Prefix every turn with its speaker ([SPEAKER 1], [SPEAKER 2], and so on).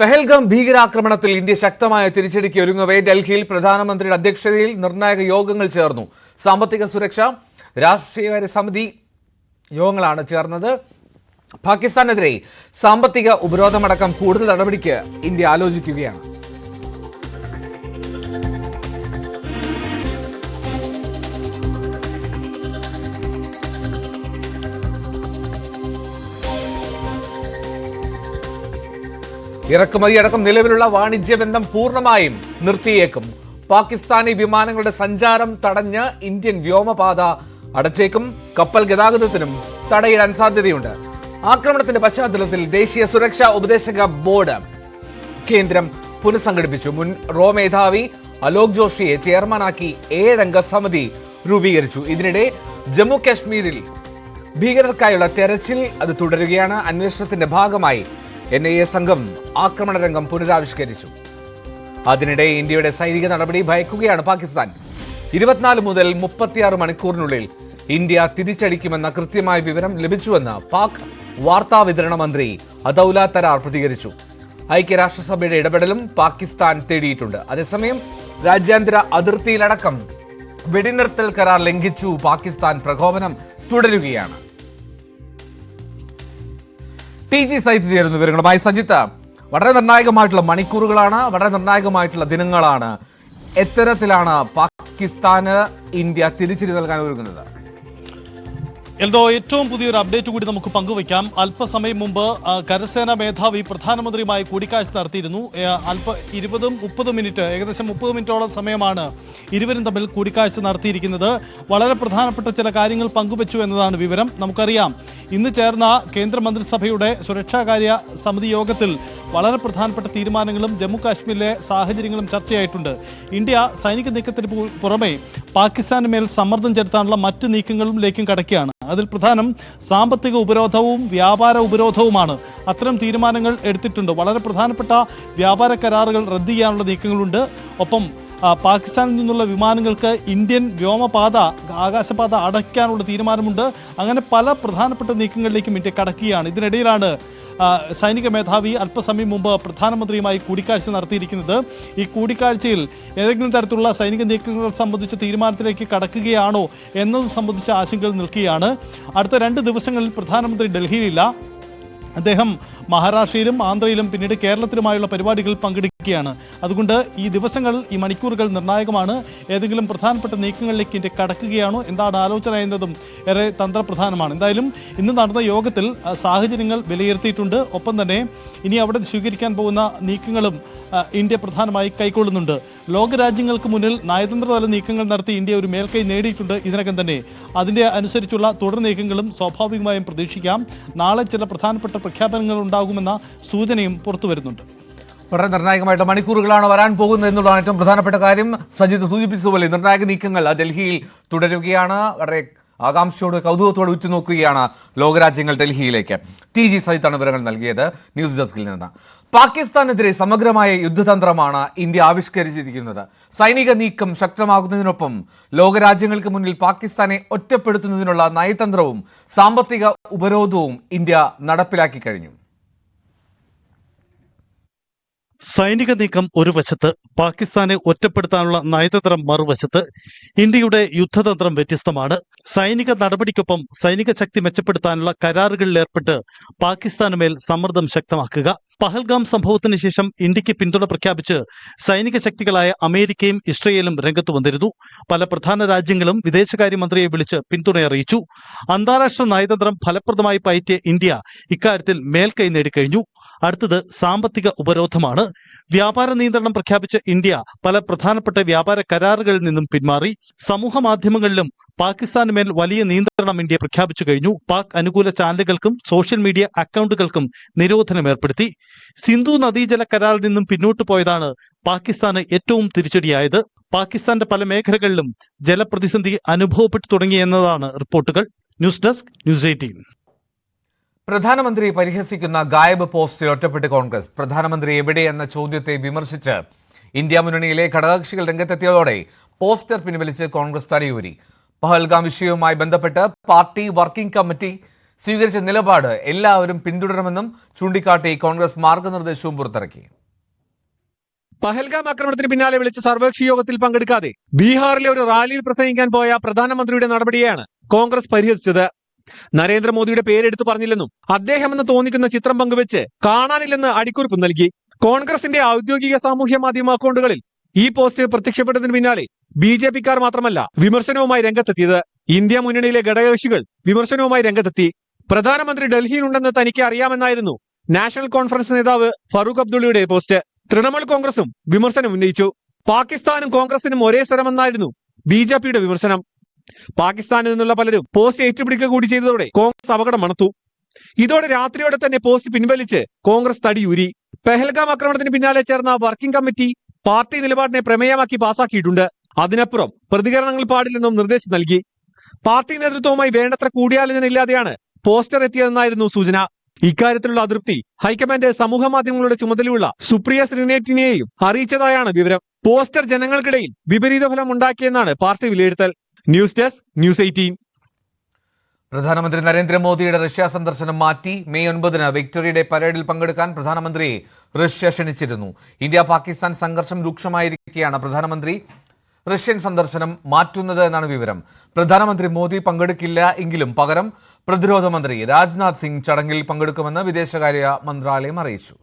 [SPEAKER 1] പെഹൽഗാം ഭീകരാക്രമണത്തിൽ ഇന്ത്യ ശക്തമായ തിരിച്ചടിക്ക് ഒരുങ്ങവേ ഡൽഹിയിൽ പ്രധാനമന്ത്രിയുടെ അധ്യക്ഷതയിൽ നിർണായക യോഗങ്ങൾ ചേർന്നു. സാമ്പത്തിക സുരക്ഷ രാഷ്ട്രീയകാര്യ സമിതി യോഗങ്ങളാണ് ചേർന്നത്. പാകിസ്ഥാനെതിരെ സാമ്പത്തിക ഉപരോധമടക്കം കൂടുതൽ നടപടിക്ക് ഇന്ത്യ ആലോചിക്കുകയാണ്. ഇറക്കുമതി അടക്കം നിലവിലുള്ള വാണിജ്യ ബന്ധം പൂർണമായും നിർത്തിയേക്കും. പാകിസ്ഥാനി വിമാനങ്ങളുടെ സഞ്ചാരം തടഞ്ഞ് ഇന്ത്യൻ വ്യോമപാത അടച്ചേക്കും. കപ്പൽ ഗതാഗതത്തിനും തടയിടാൻ സാധ്യതയുണ്ട്. ആക്രമണത്തിന്റെ പശ്ചാത്തലത്തിൽ ദേശീയ സുരക്ഷാ ഉപദേശക ബോർഡ് കേന്ദ്രം പുനഃസംഘടിപ്പിച്ചു. മുൻ റോ മേധാവി അലോക് ജോഷിയെ ചെയർമാനാക്കി ഏഴംഗ സമിതി രൂപീകരിച്ചു. ഇതിനിടെ ജമ്മു കാശ്മീരിൽ ഭീകരർക്കായുള്ള തെരച്ചിൽ അത് തുടരുകയാണ്. അന്വേഷണത്തിന്റെ ഭാഗമായി എൻ ഐ എ സംഘം ആക്രമണ രംഗം പുനരാവിഷ്കരിച്ചു. അതിനിടെ ഇന്ത്യയുടെ സൈനിക നടപടി ഭയക്കുകയാണ് പാകിസ്ഥാൻ. ഇരുപത്തിനാല് മുതൽ മുപ്പത്തിയാറ് മണിക്കൂറിനുള്ളിൽ ഇന്ത്യ തിരിച്ചടിക്കുമെന്ന കൃത്യമായ വിവരം ലഭിച്ചുവെന്ന് പാക് വാർത്താ വിതരണ മന്ത്രി അതൌല തരാർ പ്രതികരിച്ചു. ഐക്യരാഷ്ട്രസഭയുടെ ഇടപെടലും പാകിസ്ഥാൻ തേടിയിട്ടുണ്ട്. അതേസമയം രാജ്യാന്തര അതിർത്തിയിലടക്കം വെടിനിർത്തൽ കരാർ ലംഘിച്ചു പാകിസ്ഥാൻ പ്രകോപനം തുടരുകയാണ്. ടി ജി സൈറ്റ് ചേരുന്ന വിവരങ്ങളുമായി സജിത്ത്. വളരെ നിർണായകമായിട്ടുള്ള മണിക്കൂറുകളാണ് വളരെ നിർണായകമായിട്ടുള്ള ദിനങ്ങളാണ്. എത്തരത്തിലാണ് പാകിസ്ഥാന് ഇന്ത്യ തിരിച്ചടി നൽകാൻ ഒരുങ്ങുന്നത്?
[SPEAKER 2] എൽദോ ഏറ്റവും പുതിയൊരു അപ്ഡേറ്റ് കൂടി നമുക്ക് പങ്കുവയ്ക്കാം. അല്പസമയം മുമ്പ് കരസേന മേധാവി പ്രധാനമന്ത്രിയുമായി കൂടിക്കാഴ്ച നടത്തിയിരുന്നു. അല്പ ഇരുപതും മുപ്പതും മിനിറ്റ് ഏകദേശം മുപ്പത് മിനിറ്റോളം സമയമാണ് ഇരുവരും തമ്മിൽ കൂടിക്കാഴ്ച നടത്തിയിരിക്കുന്നത്. വളരെ പ്രധാനപ്പെട്ട ചില കാര്യങ്ങൾ പങ്കുവച്ചു എന്നതാണ് വിവരം. നമുക്കറിയാം ഇന്ന് ചേർന്ന കേന്ദ്രമന്ത്രിസഭയുടെ സുരക്ഷാകാര്യ സമിതി യോഗത്തിൽ വളരെ പ്രധാനപ്പെട്ട തീരുമാനങ്ങളും ജമ്മു കാശ്മീരിലെ സാഹചര്യങ്ങളും ചർച്ചയായിട്ടുണ്ട്. ഇന്ത്യ സൈനിക നീക്കത്തിന് പുറമെ പാകിസ്ഥാന് മേൽ സമ്മർദ്ദം ചെലുത്താനുള്ള മറ്റ് നീക്കങ്ങളിലേക്കും കടക്കുകയാണ്. അതിൽ പ്രധാനം സാമ്പത്തിക ഉപരോധവും വ്യാപാര ഉപരോധവുമാണ്. അത്തരം തീരുമാനങ്ങൾ എടുത്തിട്ടുണ്ട്. വളരെ പ്രധാനപ്പെട്ട വ്യാപാര കരാറുകൾ റദ്ദ് ചെയ്യാനുള്ള നീക്കങ്ങളുണ്ട്. ഒപ്പം പാകിസ്ഥാനിൽ നിന്നുള്ള വിമാനങ്ങൾക്ക് ഇന്ത്യൻ വ്യോമപാത ആകാശപാത അടയ്ക്കാനുള്ള തീരുമാനമുണ്ട്. അങ്ങനെ പല പ്രധാനപ്പെട്ട നീക്കങ്ങളിലേക്കും ഇന്ത്യ കടക്കുകയാണ്. ഇതിനിടയിലാണ് സൈനിക മേധാവി അല്പസമയം മുമ്പ് പ്രധാനമന്ത്രിയുമായി കൂടിക്കാഴ്ച നടത്തിയിരിക്കുന്നത് ഈ കൂടിക്കാഴ്ചയിൽ ഏതെങ്കിലും തരത്തിലുള്ള സൈനിക നീക്കങ്ങൾ സംബന്ധിച്ച തീരുമാനത്തിലേക്ക് കടക്കുകയാണോ എന്നത് സംബന്ധിച്ച ആശങ്കകൾ നിൽക്കുകയാണ്. അടുത്ത രണ്ട് ദിവസങ്ങളിൽ പ്രധാനമന്ത്രി ഡൽഹിയിലില്ല. അദ്ദേഹം മഹാരാഷ്ട്രയിലും ആന്ധ്രയിലും പിന്നീട് കേരളത്തിലുമായുള്ള പരിപാടികളിൽ പങ്കെടുക്കുകയാണ് അതുകൊണ്ട് ഈ ദിവസങ്ങൾ ഈ മണിക്കൂറുകൾ നിർണായകമാണ്. ഏതെങ്കിലും പ്രധാനപ്പെട്ട നീക്കങ്ങളിലേക്ക് ഇന്ത്യ കടക്കുകയാണോ? എന്താണ് ആലോചന എന്നതും ഏറെ തന്ത്രപ്രധാനമാണ്. എന്തായാലും ഇന്ന് നടന്ന യോഗത്തിൽ സാഹചര്യങ്ങൾ വിലയിരുത്തിയിട്ടുണ്ട്. ഒപ്പം തന്നെ ഇനി അവിടെ സ്വീകരിക്കാൻ പോകുന്ന നീക്കങ്ങളും ഇന്ത്യ പ്രധാനമായി കൈക്കൊള്ളുന്നുണ്ട്. ലോകരാജ്യങ്ങൾക്ക് മുന്നിൽ നയതന്ത്രതല നീക്കങ്ങൾ നടത്തി ഇന്ത്യ ഒരു മേൽക്കൈ നേടിയിട്ടുണ്ട്. ഇതിനകം തന്നെ അതിന്റെ അനുസരിച്ചുള്ള തുടർ നീക്കങ്ങളും സ്വാഭാവികമായും പ്രതീക്ഷിക്കാം. നാളെ ചില പ്രധാനപ്പെട്ട പ്രഖ്യാപനങ്ങൾ ഉണ്ടാകുമെന്ന സൂചനയും പുറത്തു വരുന്നുണ്ട്
[SPEAKER 1] വളരെ നിർണായകമായിട്ട് മണിക്കൂറുകളാണ് വരാൻ പോകുന്നത് എന്നുള്ളതാണ് ഏറ്റവും പ്രധാനപ്പെട്ട കാര്യം. സജിത് സൂചിപ്പിച്ചതുപോലെ നിർണായക നീക്കങ്ങൾ ഡൽഹിയിൽ തുടരുകയാണ്. വളരെ ആകാംക്ഷയോട് കൗതുകത്തോടെ ഉറ്റുനോക്കുകയാണ് ലോകരാജ്യങ്ങൾ ഡൽഹിയിലേക്ക്. ടി ജി സജിത്താണ് വിവരങ്ങൾ നൽകിയത്. ന്യൂസ് ഡെസ്കിൽ നിന്ന്. പാകിസ്ഥാനെതിരെ സമഗ്രമായ യുദ്ധതന്ത്രമാണ് ഇന്ത്യ ആവിഷ്കരിച്ചിരിക്കുന്നത്. സൈനിക നീക്കം ശക്തമാകുന്നതിനൊപ്പം ലോകരാജ്യങ്ങൾക്ക് മുന്നിൽ പാകിസ്ഥാനെ ഒറ്റപ്പെടുത്തുന്നതിനുള്ള നയതന്ത്രവും സാമ്പത്തിക ഉപരോധവും ഇന്ത്യ നടപ്പിലാക്കി കഴിഞ്ഞു.
[SPEAKER 2] സൈനിക നീക്കം ഒരു വശത്ത് പാകിസ്ഥാനെ ഒറ്റപ്പെടുത്താനുള്ള നയതന്ത്രം മറുവശത്ത് ഇന്ത്യയുടെ യുദ്ധതന്ത്രം വ്യത്യസ്തമാണ്. സൈനിക നടപടിക്കൊപ്പം സൈനിക ശക്തി മെച്ചപ്പെടുത്താനുള്ള കരാറുകളിലേർപ്പെട്ട് പാകിസ്ഥാനുമേൽ പാകിസ്ഥാന് മേൽ സമ്മർദ്ദം ശക്തമാക്കുക. പഹൽഗാം സംഭവത്തിന് ശേഷം ഇന്ത്യയ്ക്ക് പിന്തുണ പ്രഖ്യാപിച്ച് സൈനിക ശക്തികളായ അമേരിക്കയും ഇസ്രയേലും രംഗത്തു വന്നിരുന്നു. പല പ്രധാന രാജ്യങ്ങളും വിദേശകാര്യമന്ത്രിയെ വിളിച്ച് പിന്തുണ അറിയിച്ചു. അന്താരാഷ്ട്ര നയതന്ത്രം ഫലപ്രദമായി പയറ്റിയ ഇന്ത്യ ഇക്കാര്യത്തിൽ മേൽക്കൈ നേടിക്കഴിഞ്ഞു. അടുത്തത് സാമ്പത്തിക ഉപരോധമാണ്. വ്യാപാര നിയന്ത്രണം പ്രഖ്യാപിച്ച ഇന്ത്യ പല പ്രധാനപ്പെട്ട വ്യാപാര കരാറുകളിൽ നിന്നും പിന്മാറി. സമൂഹ മാധ്യമങ്ങളിലും പാകിസ്ഥാന് മേൽ വലിയ നിയന്ത്രണം ഇന്ത്യ പ്രഖ്യാപിച്ചു കഴിഞ്ഞു. പാക് അനുകൂല ചാനലുകൾക്കും സോഷ്യൽ മീഡിയ അക്കൗണ്ടുകൾക്കും നിരോധനം ഏർപ്പെടുത്തി. സിന്ധു നദീജല കരാറിൽ നിന്നും പിന്നോട്ട് പോയതാണ് പാകിസ്ഥാന് ഏറ്റവും തിരിച്ചടിയായത്. പാകിസ്ഥാന്റെ പല മേഖലകളിലും ജലപ്രതിസന്ധി അനുഭവപ്പെട്ടു തുടങ്ങി എന്നതാണ് റിപ്പോർട്ടുകൾ. News desk news eighteen.
[SPEAKER 1] പ്രധാനമന്ത്രി പരിഹസിക്കുന്ന ഗായബ് പോസ്റ്റിൽ ഒറ്റപ്പെട്ട് കോൺഗ്രസ്. പ്രധാനമന്ത്രി എവിടെ എന്ന ചോദ്യത്തെ വിമർശിച്ച് ഇന്ത്യ മുന്നണിയിലെ ഘടകകക്ഷികൾ രംഗത്തെത്തിയതോടെ പോസ്റ്റർ പിൻവലിച്ച് കോൺഗ്രസ് തടയൂരി. പഹൽഗാം വിഷയവുമായി ബന്ധപ്പെട്ട് പാർട്ടി വർക്കിംഗ് കമ്മിറ്റി സ്വീകരിച്ച നിലപാട് എല്ലാവരും പിന്തുടരുമെന്നും ചൂണ്ടിക്കാട്ടി കോൺഗ്രസ് മാർഗനിർദ്ദേശവും പുറത്തിറക്കി.
[SPEAKER 3] പഹൽഗാം ആക്രമണത്തിന് പിന്നാലെ വിളിച്ച സർവകക്ഷി യോഗത്തിൽ പങ്കെടുക്കാതെ ബീഹാറിലെ ഒരു റാലിയിൽ പ്രസംഗിക്കാൻ പോയ പ്രധാനമന്ത്രിയുടെ നടപടിയാണ് കോൺഗ്രസ് പരിഹസിച്ചത്. നരേന്ദ്രമോദിയുടെ പേരെടുത്തു പറഞ്ഞില്ലെന്നും അദ്ദേഹമെന്ന് തോന്നിക്കുന്ന ചിത്രം പങ്കുവെച്ച് കാണാനില്ലെന്ന് അടിക്കുറിപ്പ് നൽകി. കോൺഗ്രസിന്റെ ഔദ്യോഗിക സാമൂഹ്യ മാധ്യമ അക്കൗണ്ടുകളിൽ ഈ പോസ്റ്റ് പ്രത്യക്ഷപ്പെട്ടതിന് പിന്നാലെ ബി ജെ പിക്കാർ മാത്രമല്ല വിമർശനവുമായി രംഗത്തെത്തിയത്. ഇന്ത്യ മുന്നണിയിലെ ഘടകകക്ഷികൾ വിമർശനവുമായി രംഗത്തെത്തി. പ്രധാനമന്ത്രി ഡൽഹിയിലുണ്ടെന്ന് തനിക്ക് അറിയാമെന്നായിരുന്നു നാഷണൽ കോൺഫറൻസ് നേതാവ് ഫറൂഖ് അബ്ദുള്ളയുടെ പോസ്റ്റ്. തൃണമൂൽ കോൺഗ്രസും വിമർശനം ഉന്നയിച്ചു. പാകിസ്ഥാനും കോൺഗ്രസിനും ഒരേ സ്വരമെന്നായിരുന്നു ബി ജെ പിയുടെ വിമർശനം. പാകിസ്ഥാനിൽ നിന്നുള്ള പലരും പോസ്റ്റ് ഏറ്റുപിടിക്കുക കൂടി ചെയ്തതോടെ കോൺഗ്രസ് അപകടം മണത്തു. ഇതോടെ രാത്രിയോടെ തന്നെ പോസ്റ്റ് പിൻവലിച്ച് കോൺഗ്രസ് തടിയൂരി. പെഹൽഗാം ആക്രമണത്തിന് പിന്നാലെ ചേർന്ന വർക്കിംഗ് കമ്മിറ്റി പാർട്ടി നിലപാടിനെ പ്രമേയമാക്കി പാസാക്കിയിട്ടുണ്ട്. അതിനപ്പുറം പ്രതികരണങ്ങൾ പാടില്ലെന്നും നിർദ്ദേശം നൽകി. പാർട്ടി നേതൃത്വവുമായി വേണ്ടത്ര കൂടിയാലോചന ഇല്ലാതെയാണ് പോസ്റ്റർ എത്തിയതെന്നായിരുന്നു സൂചന. ഇക്കാര്യത്തിലുള്ള അതൃപ്തി ഹൈക്കമാൻഡ് സമൂഹ മാധ്യമങ്ങളുടെ ചുമതലയുള്ള സുപ്രിയ ശ്രീനേറ്റിനെയും അറിയിച്ചതായാണ് വിവരം. പോസ്റ്റർ ജനങ്ങൾക്കിടയിൽ വിപരീത ഫലം ഉണ്ടാക്കിയെന്നാണ് പാർട്ടി വിലയിരുത്തൽ. News desk news eighteen.
[SPEAKER 1] പ്രധാനമന്ത്രി നരേന്ദ്രമോദിയുടെ റഷ്യ സന്ദർശനം മാറ്റി മെയ് ഒൻപതിന് വിക്ടോറിയയുടെ പരേഡിൽ പങ്കെടുക്കാൻ പ്രധാനമന്ത്രിയെ റഷ്യ ക്ഷണിച്ചിരുന്നു. ഇന്ത്യ പാകിസ്ഥാൻ സംഘർഷം രൂക്ഷമായിരിക്കെയാണ് പ്രധാനമന്ത്രി. റഷ്യൻ സന്ദർശനം മാറ്റുന്നത് എന്നാണ് വിവരം. പ്രധാനമന്ത്രി മോദി പങ്കെടുക്കില്ല എങ്കിലും പകരം പ്രതിരോധ മന്ത്രി രാജ്നാഥ് സിംഗ് ചടങ്ങിൽ പങ്കെടുക്കുമെന്ന് വിദേശകാര്യ മന്ത്രാലയം അറിയിച്ചു.